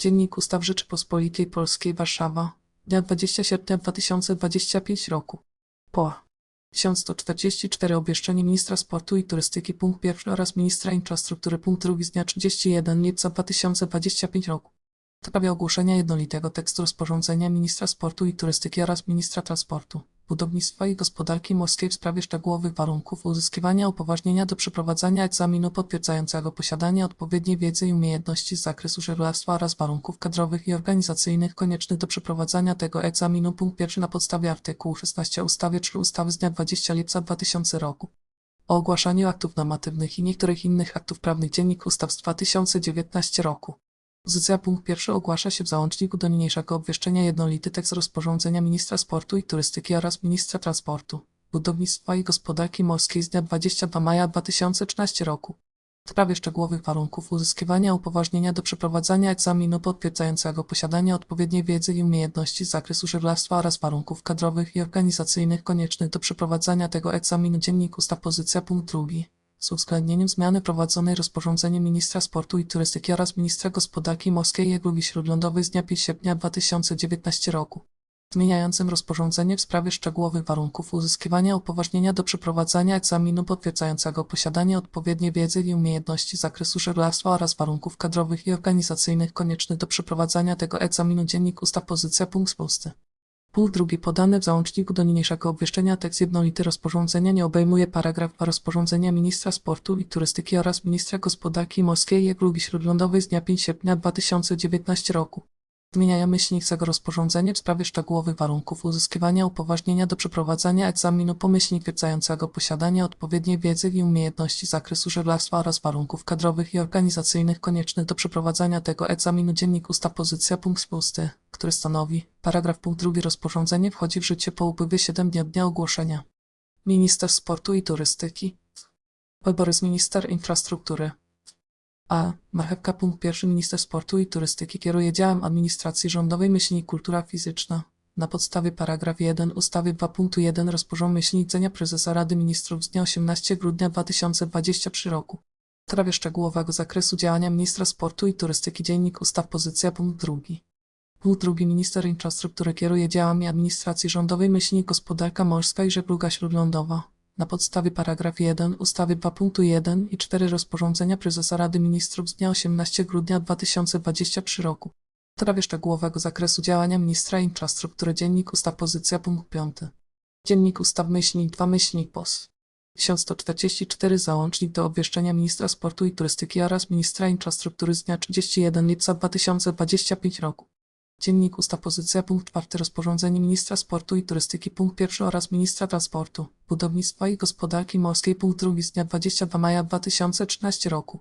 Dziennik Ustaw Rzeczypospolitej Polskiej Warszawa, dnia 20 sierpnia 2025 roku. POA 1144 Obwieszczenie Ministra Sportu i Turystyki punkt pierwszy oraz Ministra Infrastruktury punkt drugi z dnia 31 lipca 2025 roku. W sprawie ogłoszenia jednolitego tekstu rozporządzenia Ministra Sportu i Turystyki oraz Ministra Transportu, Budownictwa i Gospodarki Morskiej w sprawie szczegółowych warunków uzyskiwania upoważnienia do przeprowadzania egzaminu potwierdzającego posiadanie odpowiedniej wiedzy i umiejętności z zakresu żeglarstwa oraz warunków kadrowych i organizacyjnych koniecznych do przeprowadzania tego egzaminu. Punkt pierwszy. Na podstawie artykułu 16 ustawy 3 ustawy z dnia 20 lipca 2000 roku o ogłaszaniu aktów normatywnych i niektórych innych aktów prawnych. Dziennik Ustaw z 2019 roku. Pozycja punkt pierwszy ogłasza się w załączniku do niniejszego obwieszczenia jednolity tekst rozporządzenia Ministra Sportu i Turystyki oraz Ministra Transportu, Budownictwa i Gospodarki Morskiej z dnia 22 maja 2013 roku. W sprawie szczegółowych warunków uzyskiwania upoważnienia do przeprowadzania egzaminu potwierdzającego posiadanie odpowiedniej wiedzy i umiejętności z zakresu żeglarstwa oraz warunków kadrowych i organizacyjnych koniecznych do przeprowadzania tego egzaminu Dziennik Ustaw Pozycja punkt drugi z uwzględnieniem zmiany prowadzonej rozporządzeniem Ministra Sportu i Turystyki oraz Ministra Gospodarki Morskiej i Żeglugi Śródlądowej z dnia 5 sierpnia 2019 roku, zmieniającym rozporządzenie w sprawie szczegółowych warunków uzyskiwania upoważnienia do przeprowadzania egzaminu potwierdzającego posiadanie odpowiedniej wiedzy i umiejętności z zakresu żeglarstwa oraz warunków kadrowych i organizacyjnych koniecznych do przeprowadzania tego egzaminu Dziennik Ustaw Pozycja Punkt Spusty. Punkt drugi podany w załączniku do niniejszego obwieszczenia tekst jednolity rozporządzenia nie obejmuje paragraf 2 rozporządzenia Ministra Sportu i Turystyki oraz Ministra Gospodarki Morskiej i Żeglugi Śródlądowej z dnia 5 sierpnia 2019 roku. Zmieniają myślnik tego rozporządzenie w sprawie szczegółowych warunków uzyskiwania upoważnienia do przeprowadzania egzaminu pomyślnik stwierdzającego posiadanie odpowiedniej wiedzy i umiejętności z zakresu żeglarstwa oraz warunków kadrowych i organizacyjnych koniecznych do przeprowadzania tego egzaminu. Dziennik Ustaw Pozycja punkt spusty, który stanowi, paragraf punkt drugi rozporządzenie wchodzi w życie po upływie 7 dni od dnia ogłoszenia. Minister Sportu i Turystyki. Wybory Minister Infrastruktury a. Marchewka punkt pierwszy Minister Sportu i Turystyki kieruje działem administracji rządowej myślnik kultura fizyczna. Na podstawie paragraf 1 ustawy 2.1 rozporządzenia prezesa Rady Ministrów z dnia 18 grudnia 2023 roku. W sprawie szczegółowego zakresu działania ministra sportu i turystyki Dziennik Ustaw Pozycja punkt drugi. Punkt drugi Minister Infrastruktury kieruje działami administracji rządowej myślnik gospodarka morska i żegluga śródlądowa na podstawie paragraf 1 ustawy 2.1 i 4 rozporządzenia prezesa Rady Ministrów z dnia 18 grudnia 2023 roku. W sprawie szczegółowego zakresu działania ministra infrastruktury Dziennik Ustaw Pozycja punkt 5. Dziennik Ustaw myślnik 2 myślnik POS. 1144 Załącznik do obwieszczenia ministra sportu i turystyki oraz ministra infrastruktury z dnia 31 lipca 2025 roku. Dziennik Ustaw Pozycja punkt 4 Rozporządzenie Ministra Sportu i Turystyki punkt 1 oraz Ministra Transportu, Budownictwa i Gospodarki Morskiej punkt 2 z dnia 22 maja 2013 roku.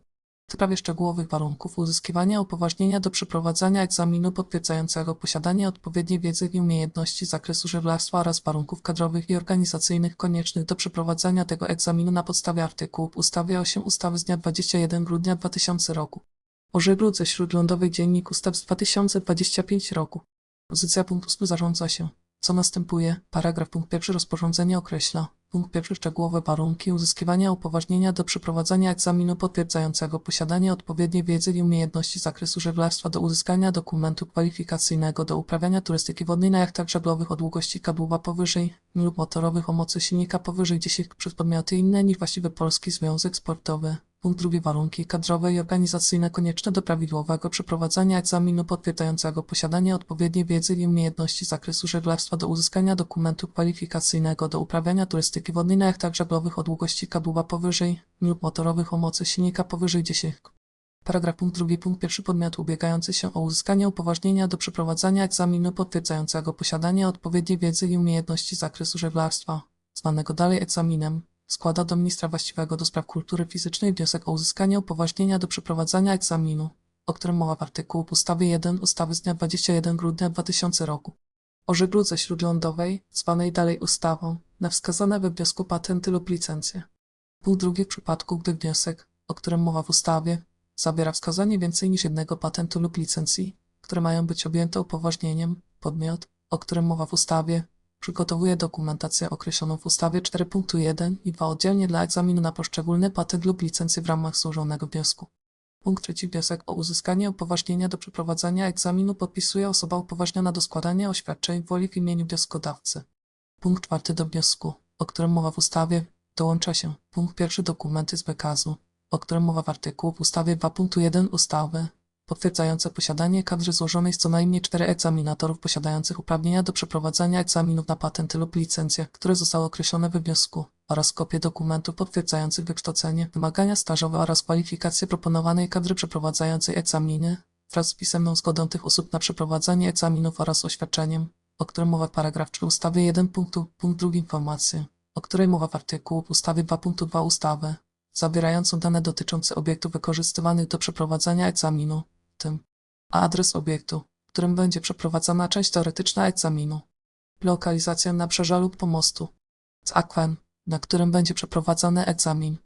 W sprawie szczegółowych warunków uzyskiwania upoważnienia do przeprowadzania egzaminu potwierdzającego posiadanie odpowiedniej wiedzy i umiejętności z zakresu żeglarstwa oraz warunków kadrowych i organizacyjnych koniecznych do przeprowadzania tego egzaminu na podstawie artykułów ustawy 8 ustawy z dnia 21 grudnia 2000 roku o żegludze śródlądowej Dziennik Ustaw z 2025 roku. Pozycja punktu 8 zarządza się. Co następuje? Paragraf punkt pierwszy rozporządzenie określa. Punkt pierwszy szczegółowe warunki uzyskiwania upoważnienia do przeprowadzania egzaminu potwierdzającego posiadanie odpowiedniej wiedzy i umiejętności z zakresu żeglarstwa do uzyskania dokumentu kwalifikacyjnego do uprawiania turystyki wodnej na jachtach żeglowych o długości kabluwa powyżej lub motorowych o mocy silnika powyżej 10 przez podmioty inne niż właściwy polski związek sportowy. Punkt drugi warunki kadrowe i organizacyjne konieczne do prawidłowego przeprowadzania egzaminu potwierdzającego posiadanie odpowiedniej wiedzy i umiejętności z zakresu żeglarstwa do uzyskania dokumentu kwalifikacyjnego do uprawiania turystyki wodnej na jachtach żeglowych o długości kadłuba powyżej lub motorowych o mocy silnika powyżej 10. Paragraf punkt drugi punkt pierwszy podmiotu ubiegający się o uzyskanie upoważnienia do przeprowadzania egzaminu potwierdzającego posiadanie odpowiedniej wiedzy i umiejętności z zakresu żeglarstwa, zwanego dalej egzaminem, składa do ministra właściwego do spraw kultury fizycznej wniosek o uzyskanie upoważnienia do przeprowadzania egzaminu, o którym mowa w artykułu w ustawie 1 ustawy z dnia 21 grudnia 2000 roku o żegludze śródlądowej, zwanej dalej ustawą, na wskazane we wniosku patenty lub licencje. Punkt drugi w przypadku, gdy wniosek, o którym mowa w ustawie, zawiera wskazanie więcej niż jednego patentu lub licencji, które mają być objęte upoważnieniem, podmiot, o którym mowa w ustawie, przygotowuje dokumentację określoną w ustawie 4.1 i 2 oddzielnie dla egzaminu na poszczególny patent lub licencję w ramach złożonego wniosku. Punkt trzeci wniosek o uzyskanie upoważnienia do przeprowadzania egzaminu podpisuje osoba upoważniona do składania oświadczeń woli w imieniu wnioskodawcy. Punkt czwarty do wniosku, o którym mowa w ustawie, dołącza się punkt pierwszy dokumenty z wykazu, o którym mowa w artykułu w ustawie 2.1 ustawy, potwierdzające posiadanie kadry złożonej z co najmniej cztery egzaminatorów posiadających uprawnienia do przeprowadzania egzaminów na patenty lub licencje, które zostały określone we wniosku, oraz kopie dokumentów potwierdzających wykształcenie, wymagania stażowe oraz kwalifikacje proponowanej kadry przeprowadzającej egzaminy, wraz z pisemną zgodą tych osób na przeprowadzanie egzaminów oraz oświadczeniem, o którym mowa w paragraf 3 ustawy 1 punktu, punkt 2 informacji, o której mowa w artykułu w ustawie 2.2 ustawy, zawierającą dane dotyczące obiektów wykorzystywanych do przeprowadzania egzaminu, tym. A adres obiektu, w którym będzie przeprowadzana część teoretyczna egzaminu, lokalizację nabrzeża lub pomostu, z akwem, na którym będzie przeprowadzany egzamin,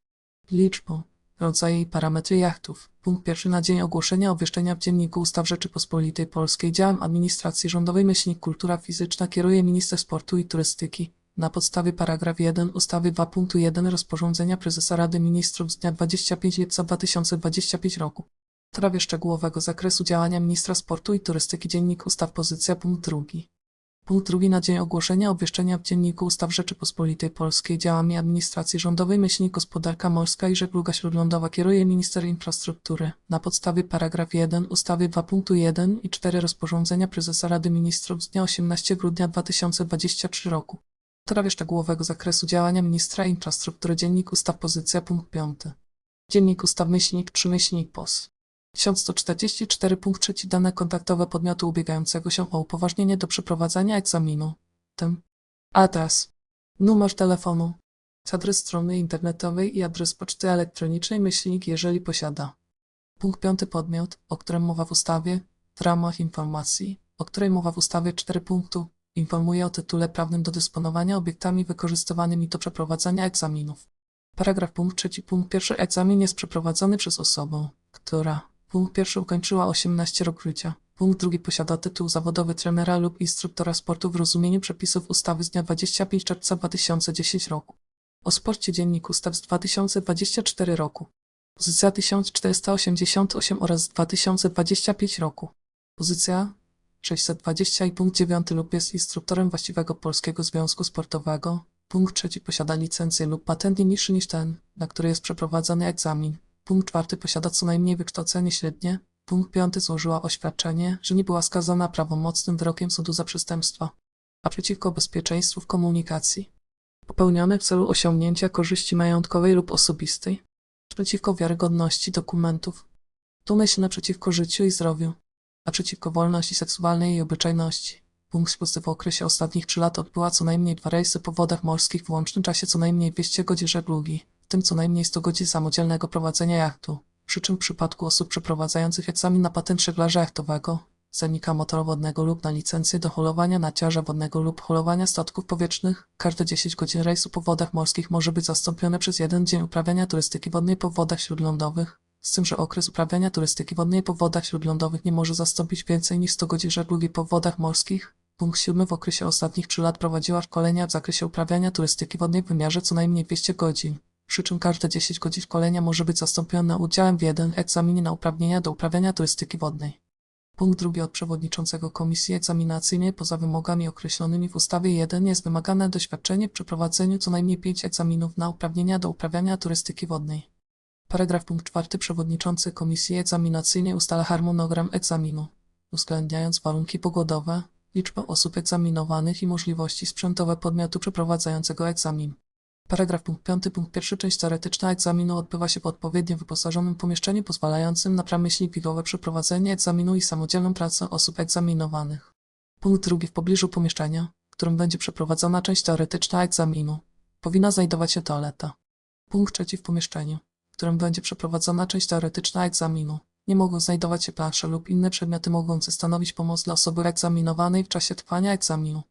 liczbą, rodzaje i parametry jachtów. Punkt pierwszy na dzień ogłoszenia obwieszczenia w Dzienniku Ustaw Rzeczypospolitej Polskiej działem administracji rządowej myślnik kultura fizyczna kieruje minister sportu i turystyki. Na podstawie paragraf 1 ustawy 2.1 rozporządzenia prezesa Rady Ministrów z dnia 25 lipca 2025 roku. W sprawie szczegółowego zakresu działania ministra sportu i turystyki Dziennik Ustaw pozycja punkt drugi. Punkt drugi na dzień ogłoszenia obwieszczenia w Dzienniku Ustaw Rzeczypospolitej Polskiej działami administracji rządowej myślnik gospodarka morska i żegluga śródlądowa kieruje minister infrastruktury na podstawie paragraf 1 ustawy 2.1 i 4 rozporządzenia prezesa Rady Ministrów z dnia 18 grudnia 2023 roku. W sprawie szczegółowego zakresu działania ministra infrastruktury Dziennik Ustaw pozycja punkt 5. Dziennik Ustaw myślnik 3 myślnik POS. 1144 punkt 3 dane kontaktowe podmiotu ubiegającego się o upoważnienie do przeprowadzania egzaminu, w tym. Adres, numer telefonu, adres strony internetowej i adres poczty elektronicznej jeżeli posiada. Punkt 5 podmiot, o którym mowa w ustawie, w ramach informacji, o której mowa w ustawie 4 punktu, informuje o tytule prawnym do dysponowania obiektami wykorzystywanymi do przeprowadzania egzaminów. Paragraf punkt trzeci. Punkt pierwszy. Egzamin jest przeprowadzony przez osobę, która punkt pierwszy ukończyła 18 rok życia. Punkt drugi posiada tytuł zawodowy trenera lub instruktora sportu w rozumieniu przepisów ustawy z dnia 25 czerwca 2010 roku. O sporcie Dziennik Ustaw z 2024 roku. Pozycja 1488 oraz z 2025 roku. Pozycja 620 i punkt 9 lub jest instruktorem właściwego Polskiego Związku Sportowego. Punkt trzeci posiada licencję lub patent niższy niż ten, na który jest przeprowadzany egzamin. Punkt czwarty posiada co najmniej wykształcenie średnie. Punkt piąty złożyła oświadczenie, że nie była skazana prawomocnym wyrokiem sądu za przestępstwa, a przeciwko bezpieczeństwu w komunikacji. Popełnione w celu osiągnięcia korzyści majątkowej lub osobistej. Przeciwko wiarygodności dokumentów. Umyślne przeciwko życiu i zdrowiu a przeciwko wolności seksualnej i obyczajności. Punkt szósty w okresie ostatnich 3 lat odbyła co najmniej dwa rejsy po wodach morskich w łącznym czasie co najmniej 200 godzin żeglugi, tym co najmniej 100 godzin samodzielnego prowadzenia jachtu. Przy czym w przypadku osób przeprowadzających egzamin na patent żeglarza jachtowego, zanika motoru wodnego lub na licencję do holowania naciarza wodnego lub holowania statków powietrznych, każde 10 godzin rejsu po wodach morskich może być zastąpione przez jeden dzień uprawiania turystyki wodnej po wodach śródlądowych, z tym, że okres uprawiania turystyki wodnej po wodach śródlądowych nie może zastąpić więcej niż 100 godzin żeglugi po wodach morskich. Punkt 7 w okresie ostatnich 3 lat prowadziła szkolenia w zakresie uprawiania turystyki wodnej w wymiarze co najmniej 200 godzin, przy czym każde 10 godzin szkolenia może być zastąpione udziałem w jeden egzaminie na uprawnienia do uprawiania turystyki wodnej. Punkt drugi od przewodniczącego komisji egzaminacyjnej poza wymogami określonymi w ustawie 1 jest wymagane doświadczenie w przeprowadzeniu co najmniej 5 egzaminów na uprawnienia do uprawiania turystyki wodnej. Paragraf punkt czwarty Przewodniczący Komisji Egzaminacyjnej ustala harmonogram egzaminu, uwzględniając warunki pogodowe, liczbę osób egzaminowanych i możliwości sprzętowe podmiotu przeprowadzającego egzamin. Paragraf punkt piąty Punkt pierwszy Część teoretyczna egzaminu odbywa się w odpowiednio wyposażonym pomieszczeniu pozwalającym na prawmyślnikowe przeprowadzenie egzaminu i samodzielną pracę osób egzaminowanych. Punkt drugi W pobliżu pomieszczenia, w którym będzie przeprowadzona część teoretyczna egzaminu, powinna znajdować się toaleta. Punkt trzeci W pomieszczeniu w którym będzie przeprowadzona część teoretyczna egzaminu. Nie mogą znajdować się plansze lub inne przedmioty mogące stanowić pomoc dla osoby egzaminowanej w czasie trwania egzaminu.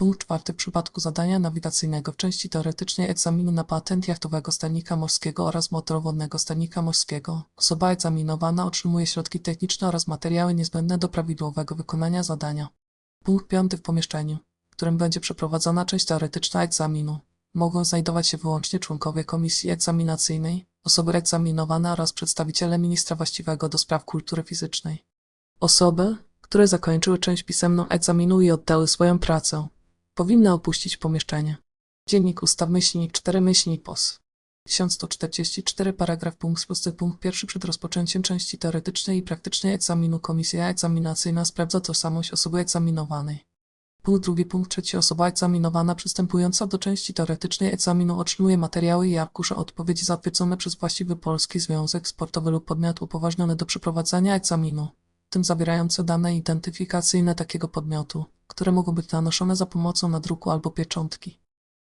Punkt czwarty w przypadku zadania nawigacyjnego w części teoretycznej egzaminu na patent jachtowego sternika morskiego oraz motorowodnego sternika morskiego. Osoba egzaminowana otrzymuje środki techniczne oraz materiały niezbędne do prawidłowego wykonania zadania. Punkt piąty w pomieszczeniu, w którym będzie przeprowadzona część teoretyczna egzaminu. Mogą znajdować się wyłącznie członkowie komisji egzaminacyjnej, osoby egzaminowane oraz przedstawiciele ministra właściwego do spraw kultury fizycznej. Osoby, które zakończyły część pisemną egzaminu i oddały swoją pracę, powinny opuścić pomieszczenie. Dziennik Ustaw Myślnik 4 Myślnik POS 1144 paragraf punkt szósty punkt pierwszy przed rozpoczęciem części teoretycznej i praktycznej egzaminu komisja egzaminacyjna sprawdza tożsamość osoby egzaminowanej. Punkt drugi punkt trzeci osoba egzaminowana przystępująca do części teoretycznej egzaminu otrzymuje materiały i arkusze odpowiedzi zatwierdzone przez właściwy polski związek sportowy lub podmiot upoważniony do przeprowadzania egzaminu, tym zawierające dane identyfikacyjne takiego podmiotu, które mogą być nanoszone za pomocą nadruku albo pieczątki.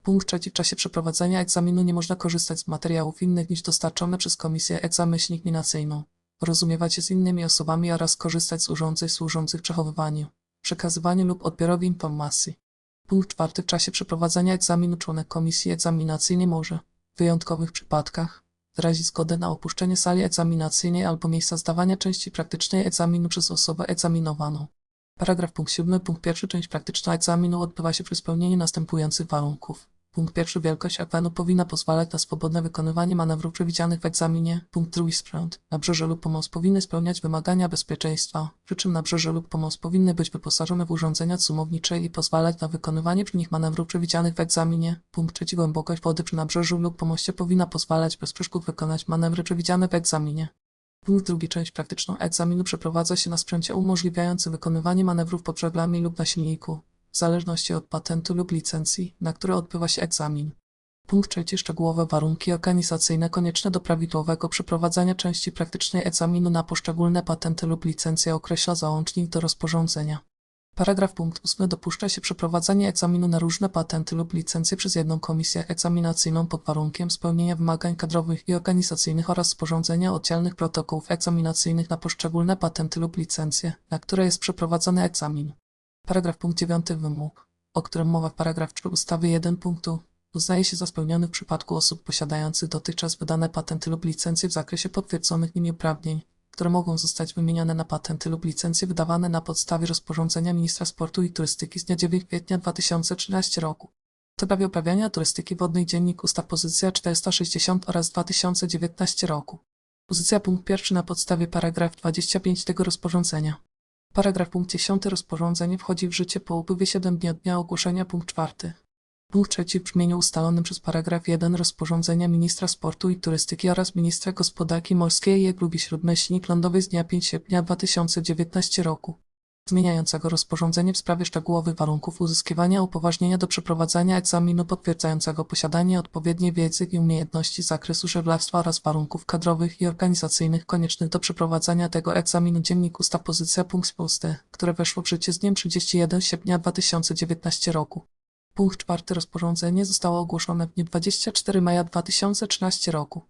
Punkt trzeci. W czasie przeprowadzania egzaminu nie można korzystać z materiałów innych niż dostarczone przez komisję egzamyślnik-minacyjną, porozumiewać się z innymi osobami oraz korzystać z urządzeń służących przechowywaniu, przekazywaniu lub odbiorowi informacji. Punkt czwarty. W czasie przeprowadzania egzaminu członek komisji egzaminacyjnej może, w wyjątkowych przypadkach, wyrazić zgodę na opuszczenie sali egzaminacyjnej albo miejsca zdawania części praktycznej egzaminu przez osobę egzaminowaną. Paragraf punkt 7. Punkt pierwszy. Część praktyczna egzaminu odbywa się przy spełnieniu następujących warunków. Punkt pierwszy. Wielkość ekranu powinna pozwalać na swobodne wykonywanie manewrów przewidzianych w egzaminie. Punkt drugi. Sprzęt. Nabrzeże lub pomost powinny spełniać wymagania bezpieczeństwa, przy czym nabrzeże lub pomost powinny być wyposażone w urządzenia cumownicze i pozwalać na wykonywanie przy nich manewrów przewidzianych w egzaminie. Punkt trzeci. Głębokość wody przy nabrzeżu lub pomoście powinna pozwalać bez przeszkód wykonać manewry przewidziane w egzaminie. Punkt drugi. Część praktyczną egzaminu przeprowadza się na sprzęcie umożliwiającym wykonywanie manewrów pod żaglami lub na silniku, w zależności od patentu lub licencji, na które odbywa się egzamin. Punkt trzeci. Szczegółowe warunki organizacyjne konieczne do prawidłowego przeprowadzania części praktycznej egzaminu na poszczególne patenty lub licencje określa załącznik do rozporządzenia. Paragraf punkt 8 dopuszcza się przeprowadzanie egzaminu na różne patenty lub licencje przez jedną komisję egzaminacyjną pod warunkiem spełnienia wymagań kadrowych i organizacyjnych oraz sporządzenia oddzielnych protokołów egzaminacyjnych na poszczególne patenty lub licencje, na które jest przeprowadzany egzamin. Paragraf punkt 9 wymóg, o którym mowa w paragraf 3 ustawy 1 punktu uznaje się za spełniony w przypadku osób posiadających dotychczas wydane patenty lub licencje w zakresie potwierdzonych nimi uprawnień, które mogą zostać wymienione na patenty lub licencje wydawane na podstawie rozporządzenia Ministra Sportu i Turystyki z dnia 9 kwietnia 2013 roku. W sprawie uprawiania turystyki wodnej Dziennik Ustaw Pozycja 460 oraz 2019 roku. Pozycja punkt pierwszy na podstawie paragraf 25 tego rozporządzenia. Paragraf 10 rozporządzenie wchodzi w życie po upływie 7 dni od dnia ogłoszenia punkt czwarty. Punkt trzeci w brzmieniu ustalonym przez paragraf 1 rozporządzenia Ministra Sportu i Turystyki oraz Ministra Gospodarki Morskiej i Lubi Śródmyślnik lądowej z dnia 5 sierpnia 2019 roku, zmieniającego rozporządzenie w sprawie szczegółowych warunków uzyskiwania upoważnienia do przeprowadzania egzaminu potwierdzającego posiadanie odpowiedniej wiedzy i umiejętności z zakresu żeglarstwa oraz warunków kadrowych i organizacyjnych koniecznych do przeprowadzania tego egzaminu Dziennik Ustaw Pozycja Punkt Pusty, które weszło w życie z dniem 31 sierpnia 2019 roku. Punkt czwarty rozporządzenie zostało ogłoszone w dniu 24 maja 2013 roku.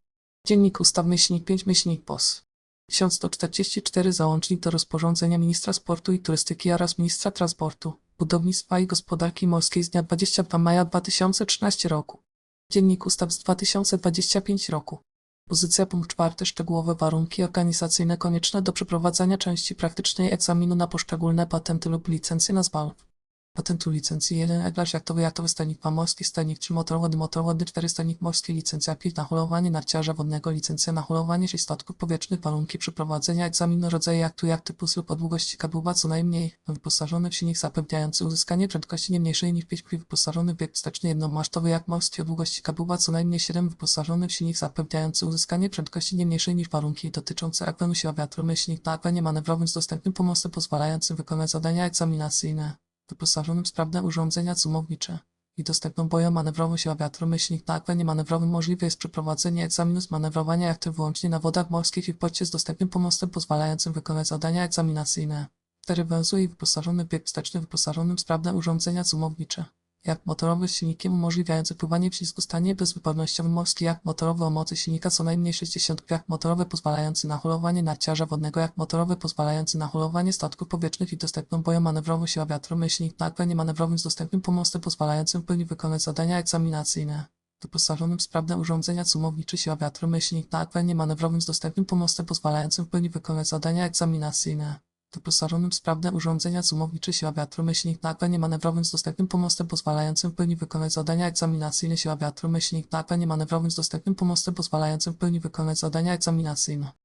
Dziennik Ustaw Myślnik 5 Myślnik POS 1144 Załącznik do rozporządzenia Ministra Sportu i Turystyki oraz Ministra Transportu, Budownictwa i Gospodarki Morskiej z dnia 22 maja 2013 roku. Dziennik Ustaw z 2025 roku. Pozycja punkt czwarty Szczegółowe warunki organizacyjne konieczne do przeprowadzania części praktycznej egzaminu na poszczególne patenty lub licencje na zwał. Patentu licencji. 1 eglarz jachtowy jachtowy stanik 2 morski stanik 3 motorowody motorowody 4 stanik morski licencja 5 na holowanie narciarza wodnego licencja na holowanie 6 statków powietrznych warunki przeprowadzenia egzaminu rodzaje jachtu jachty plus lub o długości kadłuba co najmniej wyposażony w silnik zapewniający uzyskanie prędkości nie mniejszej niż 5 wyposażony w bieg wsteczny jednomasztowy jak morski o długości kadłuba co najmniej 7 wyposażony w silnik zapewniający uzyskanie prędkości nie mniejszej niż warunki dotyczące akwenu siła wiatru myślnik na akwenie manewrowym z dostępnym pomostem pozwalającym wykonać zadania egzaminacyjne wyposażonym w sprawne urządzenia cumownicze i dostępną boją manewrową siła wiatru myślnik na akwenie manewrowym możliwe jest przeprowadzenie egzaminu z manewrowania jachtem wyłącznie na wodach morskich i w porcie z dostępnym pomostem pozwalającym wykonać zadania egzaminacyjne. 4 węzły i wyposażony bieg wsteczny wyposażonym w sprawne urządzenia cumownicze. Jak motorowy z silnikiem umożliwiający pływanie w ścisku stanie bezwypadnościowym morski jak motorowy o mocy silnika co najmniej 60 jak motorowy pozwalający na holowanie narciarza wodnego jak motorowy pozwalający na holowanie statków powietrznych i dostępną boją manewrową siła wiatru myślnik na akwenie manewrowym z dostępnym pomostem pozwalającym w pełni wykonać zadania egzaminacyjne. Wyposażonym w sprawne urządzenia cumownicze siła wiatru myślnik na akwenie manewrowym z dostępnym pomostem pozwalającym w pełni wykonać zadania egzaminacyjne. Wyposażonym w sprawne urządzenia zumownicze siła wiatru na nie manewrowym z dostępnym pomostem pozwalającym w pełni wykonać zadania egzaminacyjne siła wiatru na nie manewrowym z dostępnym pomostem pozwalającym w pełni wykonać zadania egzaminacyjne.